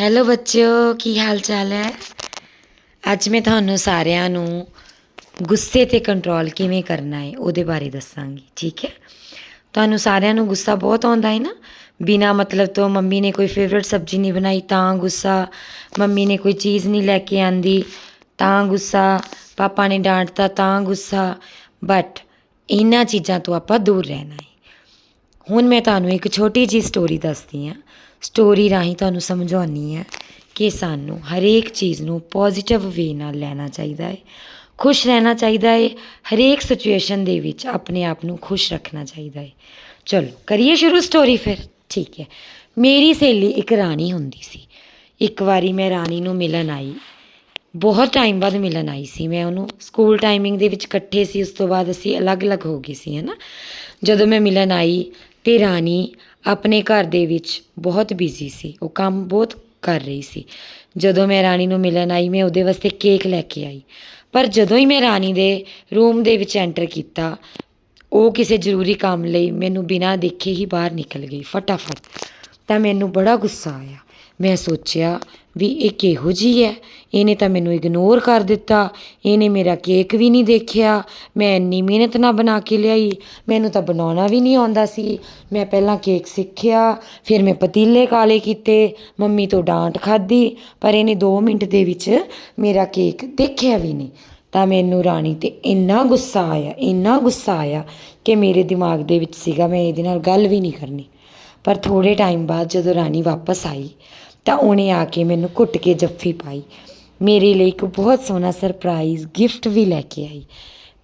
Hello ਬੱਚਿਓ, ਕੀ ਹਾਲ ਚਾਲ ਹੈ? ਅੱਜ ਮੈਂ ਤੁਹਾਨੂੰ ਸਾਰਿਆਂ ਨੂੰ ਗੁੱਸੇ ਤੇ ਕੰਟਰੋਲ ਕਿਵੇਂ ਕਰਨਾ ਹੈ, ਉਹਦੇ ਬਾਰੇ ਦੱਸਾਂਗੀ, ਠੀਕ ਹੈ? ਤੁਹਾਨੂੰ ਸਾਰਿਆਂ ਨੂੰ ਗੁੱਸਾ ਬਹੁਤ ਆਉਂਦਾ ਹੈ ਨਾ? ਬਿਨਾ ਮਤਲਬ ਤੋਂ ਮੰਮੀ ਨੇ ਕੋਈ ਫੇਵਰਿਟ ਸਬਜ਼ੀ ਨਹੀਂ ਬਣਾਈ, ਤਾਂ ਗੁੱਸਾ। ਮੰਮੀ ਨੇ ਕੋਈ ਚੀਜ਼ ਨਹੀਂ ਲੈ ਕੇ ਆਂਦੀ, ਤਾਂ ਗੁੱਸਾ। ਪਾਪਾ ਨੇ ਡਾਂਟਤਾ, ਤਾਂ ਗੁੱਸਾ। ਬਟ ਇਹਨਾਂ ਚੀਜ਼ਾਂ ਤੋਂ ਆਪਾਂ ਦੂਰ ਰਹਿਣਾ ਹੈ। ਹੁਣ ਮੈਂ ਤੁਹਾਨੂੰ ਇੱਕ ਛੋਟੀ ਜਿਹੀ ਸਟੋਰੀ ਦੱਸਦੀ ਹਾਂ। ਸਟੋਰੀ ਰਾਹੀਂ ਤੁਹਾਨੂੰ ਸਮਝਾਉਣੀ ਹੈ ਕਿ ਸਾਨੂੰ ਹਰੇਕ ਚੀਜ਼ ਨੂੰ ਪੋਜ਼ਿਟਿਵ ਵੇ ਨਾਲ ਲੈਣਾ ਚਾਹੀਦਾ ਹੈ। ਖੁਸ਼ ਰਹਿਣਾ ਚਾਹੀਦਾ ਹੈ। ਹਰੇਕ ਸਿਚੁਏਸ਼ਨ ਦੇ ਵਿੱਚ ਆਪਣੇ ਆਪ ਨੂੰ ਖੁਸ਼ ਰੱਖਣਾ ਚਾਹੀਦਾ ਹੈ। ਚਲੋ, ਕਰੀਏ ਸ਼ੁਰੂ ਸਟੋਰੀ ਫਿਰ। ਠੀਕ ਹੈ। ਮੇਰੀ ਸਹੇਲੀ ਇੱਕ ਰਾਣੀ ਹੁੰਦੀ ਸੀ। ਇੱਕ ਵਾਰੀ ਮੈਂ ਰਾਣੀ ਨੂੰ ਮਿਲਣ ਆਈ। ਬਹੁਤ ਟਾਈਮ ਬਾਅਦ ਮਿਲਣ ਆਈ ਸੀ ਮੈਂ ਉਹਨੂੰ। ਸਕੂਲ ਟਾਈਮਿੰਗ ਦੇ ਵਿੱਚ ਇਕੱਠੇ ਸੀ, ਉਸ ਤੋਂ ਬਾਅਦ ਅਸੀਂ ਅਲੱਗ-ਅਲੱਗ ਹੋ ਗਏ ਸੀ, ਹਨਾ? ਜਦੋਂ ਮੈਂ ਮਿਲਣ ਆਈ ਤੇ ਰਾਣੀ ਆਪਣੇ ਘਰ ਦੇ ਵਿੱਚ ਬਹੁਤ ਬਿਜ਼ੀ ਸੀ। ਉਹ ਕੰਮ ਬਹੁਤ ਕਰ ਰਹੀ ਸੀ। ਜਦੋਂ ਮੈਂ ਰਾਣੀ ਨੂੰ ਮਿਲਣ ਆਈ, ਮੈਂ ਉਹਦੇ ਵਾਸਤੇ ਕੇਕ ਲੈ ਕੇ ਆਈ। ਪਰ ਜਦੋਂ ਹੀ ਮੈਂ ਰਾਣੀ ਦੇ ਰੂਮ ਦੇ ਵਿੱਚ ਐਂਟਰ ਕੀਤਾ, ਉਹ ਕਿਸੇ ਜ਼ਰੂਰੀ ਕੰਮ ਲਈ ਮੈਨੂੰ ਬਿਨਾਂ ਦੇਖੇ ਹੀ ਬਾਹਰ ਨਿਕਲ ਗਈ ਫਟਾਫਟ। ਤਾਂ ਮੈਨੂੰ ਬੜਾ ਗੁੱਸਾ ਆਇਆ। ਮੈਂ ਸੋਚਿਆ ਵੀ ਇਹ ਕਿਹੋ ਜਿਹੀ ਹੈ? ਇਹਨੇ ਤਾਂ ਮੈਨੂੰ ਇਗਨੋਰ ਕਰ ਦਿੱਤਾ। ਇਹਨੇ ਮੇਰਾ ਕੇਕ ਵੀ ਨਹੀਂ ਦੇਖਿਆ। ਮੈਂ ਇੰਨੀ ਮਿਹਨਤ ਨਾਲ ਬਣਾ ਕੇ ਲਿਆਈ। ਮੈਨੂੰ ਤਾਂ ਬਣਾਉਣਾ ਵੀ ਨਹੀਂ ਆਉਂਦਾ ਸੀ। ਮੈਂ ਪਹਿਲਾਂ ਕੇਕ ਸਿੱਖਿਆ, ਫਿਰ ਮੈਂ ਪਤੀਲੇ ਕਾਲੇ ਕੀਤੇ। ਮੰਮੀ ਤੋਂ ਡਾਂਟ ਖਾਧੀ, ਪਰ ਇਹਨੇ 2 ਮਿੰਟ ਦੇ ਵਿੱਚ ਮੇਰਾ ਕੇਕ ਦੇਖਿਆ ਵੀ ਨਹੀਂ। ਤਾਂ ਮੈਨੂੰ ਰਾਣੀ ਤੇ ਇੰਨਾ ਗੁੱਸਾ ਆਇਆ, ਇੰਨਾ ਗੁੱਸਾ ਆਇਆ ਕਿ ਮੇਰੇ ਦਿਮਾਗ ਦੇ ਵਿੱਚ ਸੀਗਾ, ਮੈਂ ਇਹਦੇ ਨਾਲ ਗੱਲ ਵੀ ਨਹੀਂ ਕਰਨੀ। ਪਰ ਥੋੜ੍ਹੇ ਟਾਈਮ ਬਾਅਦ ਜਦੋਂ ਰਾਣੀ ਵਾਪਸ ਆਈ ਤਾਂ ਉਹਨੇ ਆ ਕੇ ਮੈਨੂੰ ਘੁੱਟ ਕੇ ਜੱਫੀ ਪਾਈ। ਮੇਰੇ ਲਈ ਇੱਕ ਬਹੁਤ ਸੋਹਣਾ ਸਰਪ੍ਰਾਈਜ਼ ਗਿਫਟ ਵੀ ਲੈ ਕੇ ਆਈ।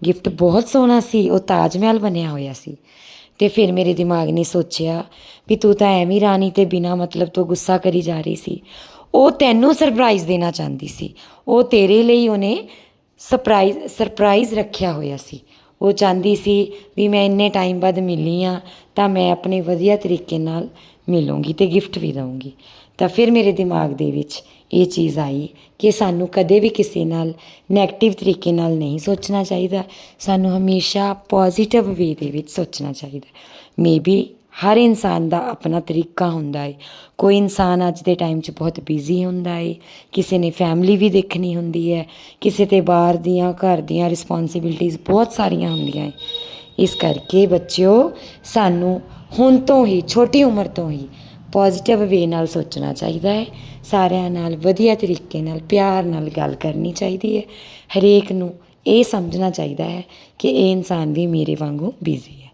ਗਿਫਟ ਬਹੁਤ ਸੋਹਣਾ ਸੀ, ਉਹ ਤਾਜ ਮਹਿਲ ਬਣਿਆ ਹੋਇਆ ਸੀ। ਤੇ ਫਿਰ ਮੇਰੇ ਦਿਮਾਗ ਨੇ ਸੋਚਿਆ ਵੀ ਤੂੰ ਤਾਂ ਐਵੇਂ ਰਾਣੀ ਤੇ ਬਿਨਾ ਮਤਲਬ ਤੋਂ ਗੁੱਸਾ ਕਰੀ ਜਾ ਰਹੀ ਸੀ। ਉਹ ਤੈਨੂੰ ਸਰਪ੍ਰਾਈਜ਼ ਦੇਣਾ ਚਾਹੁੰਦੀ ਸੀ। ਉਹ ਤੇਰੇ ਲਈ ਉਹਨੇ ਸਰਪ੍ਰਾਈਜ਼ ਸਰਪ੍ਰਾਈਜ਼ ਰੱਖਿਆ ਹੋਇਆ ਸੀ। ਉਹ ਚਾਹੁੰਦੀ ਸੀ ਵੀ ਮੈਂ ਇੰਨੇ ਟਾਈਮ ਬਾਅਦ ਮਿਲੀ ਆ ਤਾਂ ਮੈਂ ਆਪਣੇ ਵਧੀਆ ਤਰੀਕੇ ਨਾਲ ਮਿਲੂੰਗੀ ਤੇ ਗਿਫਟ ਵੀ ਦਊਂਗੀ। ਤਾਂ ਫਿਰ ਮੇਰੇ ਦਿਮਾਗ ਦੇ ਵਿੱਚ ਇਹ ਚੀਜ਼ ਆਈ ਕਿ ਸਾਨੂੰ ਕਦੇ ਵੀ ਕਿਸੇ ਨਾਲ 네ਗੇਟਿਵ ਤਰੀਕੇ ਨਾਲ ਨਹੀਂ ਸੋਚਣਾ ਚਾਹੀਦਾ। ਸਾਨੂੰ ਹਮੇਸ਼ਾ ਪੋਜ਼ਿਟਿਵ ਵੇ ਦੇ ਵਿੱਚ ਸੋਚਣਾ ਚਾਹੀਦਾ। ਮੇਬੀ ਹਰ ਇਨਸਾਨ ਦਾ ਆਪਣਾ ਤਰੀਕਾ ਹੁੰਦਾ ਹੈ ਕੋਈ ਇਨਸਾਨ ਅੱਜ ਦੇ ਟਾਈਮ 'ਚ ਬਹੁਤ ਬਿਜ਼ੀ ਹੁੰਦਾ ਹੈ ਕਿਸੇ ਨੇ ਫੈਮਿਲੀ ਵੀ ਦੇਖਣੀ ਹੁੰਦੀ ਹੈ ਕਿਸੇ ਤੇ ਬਾਹਰ ਦੀਆਂ, ਘਰ ਦੀਆਂ ਰਿਸਪੌਂਸਿਬਿਲਟੀਆਂ ਬਹੁਤ ਸਾਰੀਆਂ ਹੁੰਦੀਆਂ ਹੈ ਇਸ ਕਰਕੇ ਬੱਚਿਓ, ਸਾਨੂੰ ਹੁਣ ਤੋਂ ਹੀ, ਛੋਟੀ ਉਮਰ ਤੋਂ ਹੀ ਪੋਜ਼ਿਟਿਵ ਵੇ ਨਾਲ ਸੋਚਣਾ ਚਾਹੀਦਾ ਹੈ ਸਾਰਿਆਂ ਨਾਲ ਵਧੀਆ ਤਰੀਕੇ ਨਾਲ, ਪਿਆਰ ਨਾਲ ਗੱਲ ਕਰਨੀ ਚਾਹੀਦੀ ਹੈ ਹਰੇਕ ਨੂੰ ਇਹ ਸਮਝਣਾ ਚਾਹੀਦਾ ਹੈ ਕਿ ਇਹ ਇਨਸਾਨ ਵੀ ਮੇਰੇ ਵਾਂਗੂ ਬਿਜ਼ੀ ਹੈ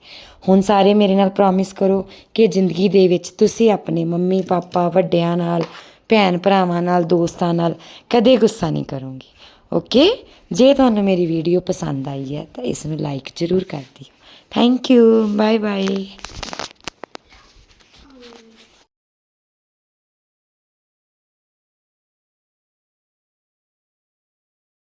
ਹੁਣ ਸਾਰੇ ਮੇਰੇ ਨਾਲ ਪ੍ਰੋਮਿਸ ਕਰੋ ਕਿ ਜ਼ਿੰਦਗੀ ਦੇ ਵਿੱਚ ਤੁਸੀਂ ਆਪਣੇ ਮੰਮੀ, ਪਾਪਾ, ਵੱਡਿਆਂ ਨਾਲ, ਭੈਣ ਭਰਾਵਾਂ ਨਾਲ, ਦੋਸਤਾਂ ਨਾਲ ਕਦੇ ਗੁੱਸਾ ਨਹੀਂ ਕਰੋਗੇ। ਓਕੇ ਜੇ ਤੁਹਾਨੂੰ ਮੇਰੀ ਵੀਡੀਓ ਪਸੰਦ ਆਈ ਹੈ ਤਾਂ ਇਸ ਨੂੰ ਲਾਈਕ ਜ਼ਰੂਰ ਕਰ ਦਿਓ। Thank you bye bye